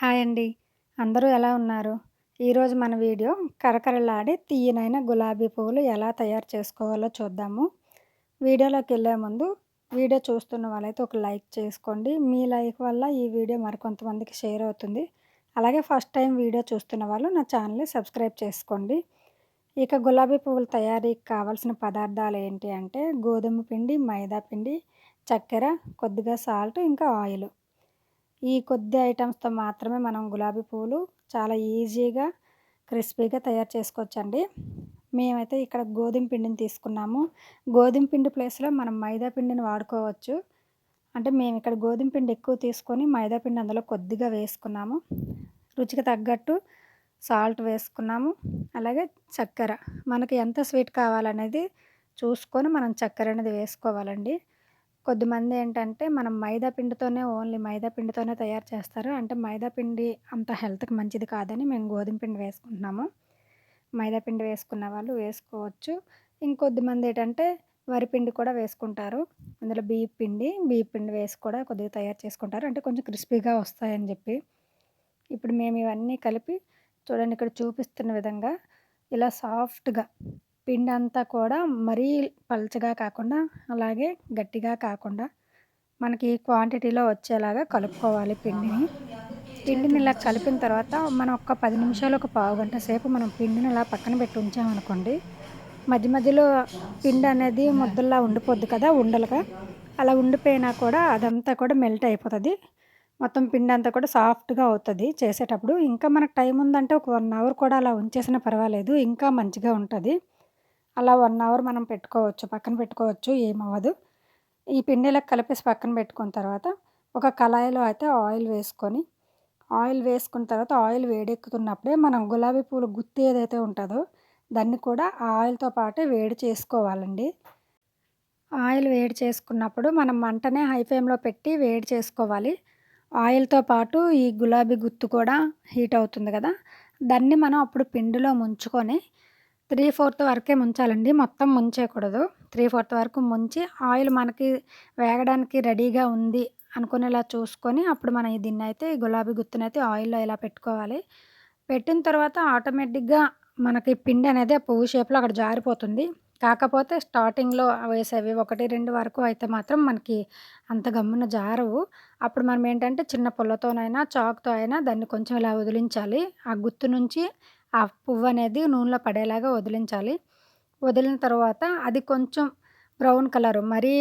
Hi అండి. అందరూ ఎలా ఉన్నారు? ఈరోజు మన వీడియో కరకరలాడే తీయనైన గులాబీ పువ్వులు ఎలా తయారు చేసుకోవాలో చూద్దాము. వీడియోలోకి వెళ్ళే ముందు వీడియో చూస్తున్న వాళ్ళైతే ఒక లైక్ చేసుకోండి. మీ లైక్ వల్ల ఈ వీడియో మరికొంతమందికి షేర్ అవుతుంది. అలాగే ఫస్ట్ టైం వీడియో చూస్తున్న వాళ్ళు నా ఛానల్ని సబ్స్క్రైబ్ చేసుకోండి. ఇక గులాబీ పువ్వుల తయారీకి కావాల్సిన పదార్థాలు ఏంటి అంటే గోధుమ పిండి మైదా పిండి చక్కెర కొద్దిగా సాల్ట్ ఇంకా ఆయిల్. ఈ కొద్ది ఐటమ్స్తో మాత్రమే మనం గులాబీ పువ్వులు చాలా ఈజీగా క్రిస్పీగా తయారు చేసుకోవచ్చండి. మేమైతే ఇక్కడ గోధుమ పిండిని తీసుకున్నాము. గోధుమ పిండి ప్లేస్లో మనం మైదా పిండిని వాడుకోవచ్చు. అంటే మేము ఇక్కడ గోధుమ పిండి ఎక్కువ తీసుకొని మైదా పిండి అందులో కొద్దిగా వేసుకున్నాము. రుచికి తగ్గట్టు సాల్ట్ వేసుకున్నాము. అలాగే చక్కెర. మనకి ఎంత స్వీట్ కావాలనేది చూసుకొని మనం చక్కెర అనేది వేసుకోవాలండి. కొద్దిమంది ఏంటంటే మనం మైదా పిండితోనే ఓన్లీ మైదా పిండితోనే తయారు చేస్తారు. అంటే మైదా పిండి అంత హెల్త్కి మంచిది కాదని మేము గోధుమ పిండి వేసుకుంటున్నాము. మైదా పిండి వేసుకున్న వాళ్ళు వేసుకోవచ్చు. ఇంకొద్దిమంది ఏంటంటే వరిపిండి కూడా వేసుకుంటారు. అందులో బియ్య పిండి బియ్య పిండి వేసి కూడా కొద్దిగా తయారు చేసుకుంటారు. అంటే కొంచెం క్రిస్పీగా వస్తాయని చెప్పి. ఇప్పుడు మేము ఇవన్నీ కలిపి చూడండి ఇక్కడ చూపిస్తున్న విధంగా ఇలా సాఫ్ట్గా పిండి అంతా కూడా మరీ పలచగా కాకుండా అలాగే గట్టిగా కాకుండా మనకి క్వాంటిటీలో వచ్చేలాగా కలుపుకోవాలి పిండిని. పిండిని ఇలా కలిపిన తర్వాత మనం ఒక పది నిమిషాలు ఒక పావు గంట సేపు మనం పిండిని ఇలా పక్కన పెట్టి ఉంచామనుకోండి మధ్య మధ్యలో పిండి అనేది ముద్దల్లా ఉండిపోద్ది కదా ఉండలుగా. అలా ఉండిపోయినా కూడా అదంతా కూడా మెల్ట్ అయిపోతుంది. మొత్తం పిండి అంతా కూడా సాఫ్ట్గా అవుతుంది చేసేటప్పుడు. ఇంకా మనకు టైం ఉందంటే ఒక వన్ అవర్ కూడా అలా ఉంచేసినా పర్వాలేదు ఇంకా మంచిగా ఉంటుంది. అలా వన్ అవర్ మనం పెట్టుకోవచ్చు పక్కన పెట్టుకోవచ్చు ఏమవ్వదు. ఈ పిండిలకు కలిపేసి పక్కన పెట్టుకున్న తర్వాత ఒక కళాయిలో అయితే ఆయిల్ వేసుకొని ఆయిల్ వేసుకున్న తర్వాత ఆయిల్ వేడెక్కుతున్నప్పుడే మనం గులాబీ పూలు గుత్తి ఏదైతే ఉంటుందో దాన్ని కూడా ఆ ఆయిల్తో పాటే వేడి చేసుకోవాలండి. ఆయిల్ వేడి చేసుకున్నప్పుడు మనం మంటనే హై ఫ్లేమ్లో పెట్టి వేడి చేసుకోవాలి. ఆయిల్తో పాటు ఈ గులాబీ గుత్తు కూడా హీట్ అవుతుంది కదా దాన్ని మనం అప్పుడు పిండిలో ముంచుకొని త్రీ ఫోర్త్ వరకే ముంచాలండి. మొత్తం ముంచేయకూడదు. త్రీ ఫోర్త్ వరకు ముంచి ఆయిల్ మనకి వేగడానికి రెడీగా ఉంది అనుకునేలా చూసుకొని అప్పుడు మనం దీన్ని అయితే గులాబీ గుత్తునైతే ఆయిల్లో ఇలా పెట్టుకోవాలి. పెట్టిన తర్వాత ఆటోమేటిక్గా మనకి పిండి అనేది ఆ పువ్వు షేప్లో అక్కడ జారిపోతుంది. కాకపోతే స్టార్టింగ్లో వేసేవి ఒకటి రెండు వరకు అయితే మాత్రం మనకి అంత గమ్మున జారవు. అప్పుడు మనం ఏంటంటే చిన్న పుల్లతోనైనా చాక్తో అయినా దాన్ని కొంచెం ఇలా వదిలించాలి. ఆ గుత్తు నుంచి ఆ పువ్వు అనేది నూనెలో పడేలాగా వదిలించాలి. వదిలిన తర్వాత అది కొంచెం బ్రౌన్ కలర్ మరీ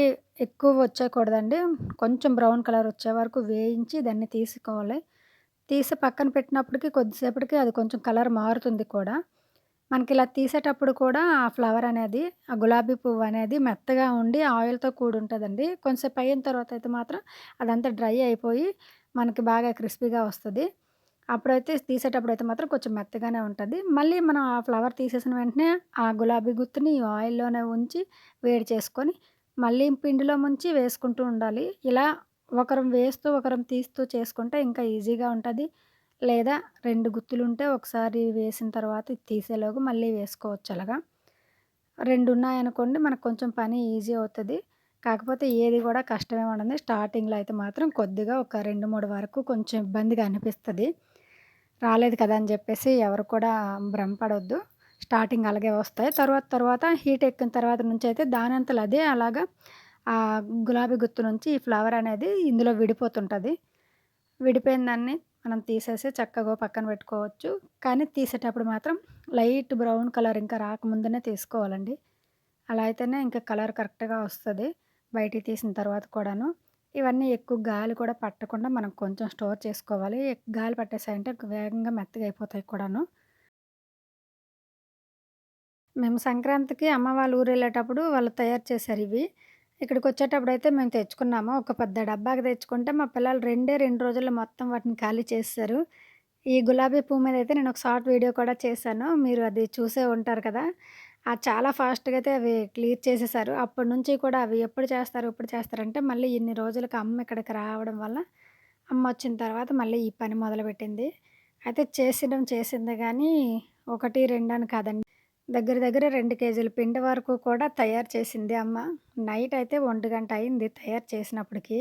ఎక్కువ వచ్చేయకూడదండి కొంచెం బ్రౌన్ కలర్ వచ్చే వరకు వేయించి దాన్ని తీసుకోవాలి. తీసి పక్కన పెట్టినప్పటికి కొద్దిసేపటికి అది కొంచెం కలర్ మారుతుంది కూడా. మనకి ఇలా తీసేటప్పుడు కూడా ఆ ఫ్లవర్ అనేది ఆ గులాబీ పువ్వు అనేది మెత్తగా ఉండి ఆయిల్తో కూడి ఉంటుందండి కొంచెంసేపు అయిన తర్వాత అయితే మాత్రం అదంతా డ్రై అయిపోయి మనకి బాగా క్రిస్పీగా వస్తుంది. అప్పుడైతే తీసేటప్పుడు అయితే మాత్రం కొంచెం మెత్తగానే ఉంటుంది. మళ్ళీ మనం ఆ ఫ్లవర్ తీసేసిన వెంటనే ఆ గులాబీ గుత్తుని ఆయిల్లోనే ఉంచి వేడి చేసుకొని మళ్ళీ పిండిలో ముంచి వేసుకుంటూ ఉండాలి. ఇలా ఒకరం వేస్తూ ఒకరం తీస్తూ చేసుకుంటే ఇంకా ఈజీగా ఉంటుంది. లేదా రెండు గుత్తులు ఉంటే ఒకసారి వేసిన తర్వాత తీసేలోగా మళ్ళీ వేసుకోవచ్చు అలాగా. రెండు ఉన్నాయనుకోండి మనకు కొంచెం పని ఈజీ అవుతుంది. కాకపోతే ఏది కూడా కష్టమే ఉండదు. స్టార్టింగ్లో అయితే మాత్రం కొద్దిగా ఒక రెండు మూడు వరకు కొంచెం ఇబ్బందిగా అనిపిస్తుంది. రాలేదు కదా అని చెప్పేసి ఎవరు కూడా భ్రమపడొద్దు. స్టార్టింగ్ అలాగే వస్తాయి. తర్వాత తర్వాత హీట్ ఎక్కిన తర్వాత నుంచి అయితే దానంతలు అదే అలాగా ఆ గులాబీ గుత్తు నుంచి ఈ ఫ్లవర్ అనేది ఇందులో విడిపోతుంటుంది. విడిపోయిన దాన్ని మనం తీసేసి చక్కగా పక్కన పెట్టుకోవచ్చు. కానీ తీసేటప్పుడు మాత్రం లైట్ బ్రౌన్ కలర్ ఇంకా రాకముందునే తీసుకోవాలండి. అలా అయితేనే ఇంకా కలర్ కరెక్ట్గా వస్తుంది. బయటికి తీసిన తర్వాత కూడాను. ఇవన్నీ ఎక్కువ గాలి కూడా పట్టకుండా మనం కొంచెం స్టోర్ చేసుకోవాలి. గాలి పట్టేసాయంటే వేగంగా మెత్తగా అయిపోతాయి కూడాను. మేము సంక్రాంతికి అమ్మ వాళ్ళ ఊరు వెళ్ళేటప్పుడు వాళ్ళు తయారు చేశారు ఇవి. ఇక్కడికి వచ్చేటప్పుడు అయితే మేము తెచ్చుకున్నాము. ఒక పెద్ద డబ్బాకి తెచ్చుకుంటే మా పిల్లలు రెండే రెండు రోజుల్లో మొత్తం వాటిని ఖాళీ చేస్తారు ఈ గులాబీ పువ్వు మీద అయితే నేను ఒక షార్ట్ వీడియో కూడా చేశాను. మీరు అది చూసే ఉంటారు కదా. చాలా ఫాస్ట్గా అయితే అవి క్లియర్ చేసేసారు. అప్పటి నుంచి కూడా అవి ఎప్పుడు చేస్తారు ఎప్పుడు చేస్తారంటే మళ్ళీ ఇన్ని రోజులకు అమ్మ ఇక్కడికి రావడం వల్ల అమ్మ వచ్చిన తర్వాత మళ్ళీ ఈ పని మొదలుపెట్టింది. అయితే చేసడం చేసింది కానీ ఒకటి రెండు అని కాదండి. దగ్గర దగ్గర రెండు కేజీల పిండి వరకు కూడా తయారు చేసింది అమ్మ. నైట్ అయితే ఒంటి గంట అయింది తయారు చేసినప్పటికీ.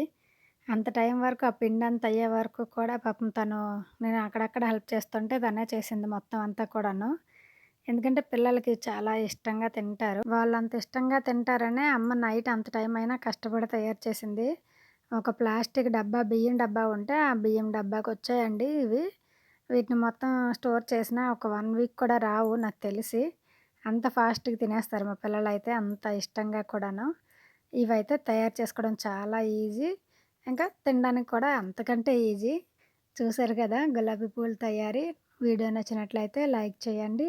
అంత టైం వరకు ఆ పిండి అంత అయ్యే వరకు కూడా పాపం తను నేను అక్కడక్కడ హెల్ప్ చేస్తుంటే తనే చేసింది మొత్తం అంతా కూడాను. ఎందుకంటే పిల్లలకి చాలా ఇష్టంగా తింటారు. వాళ్ళంత ఇష్టంగా తింటారనే అమ్మ నైట్ అంత టైం అయినా కష్టపడి తయారు చేసింది. ఒక ప్లాస్టిక్ డబ్బా బియ్యం డబ్బా ఉంటే ఆ బియ్యం డబ్బాకి వచ్చాయండి ఇవి. వీటిని మొత్తం స్టోర్ చేసినా ఒక వన్ వీక్ కూడా రావు నాకు తెలిసి. అంత ఫాస్ట్‌గా తినేస్తారు మా పిల్లలైతే అంత ఇష్టంగా కూడాను. ఇవైతే తయారు చేసుకోవడం చాలా ఈజీ. ఇంకా తినడానికి కూడా అంతకంటే ఈజీ. చూసారు కదా గులాబీ పూల తయారీ. వీడియో నచ్చినట్లయితే లైక్ చేయండి.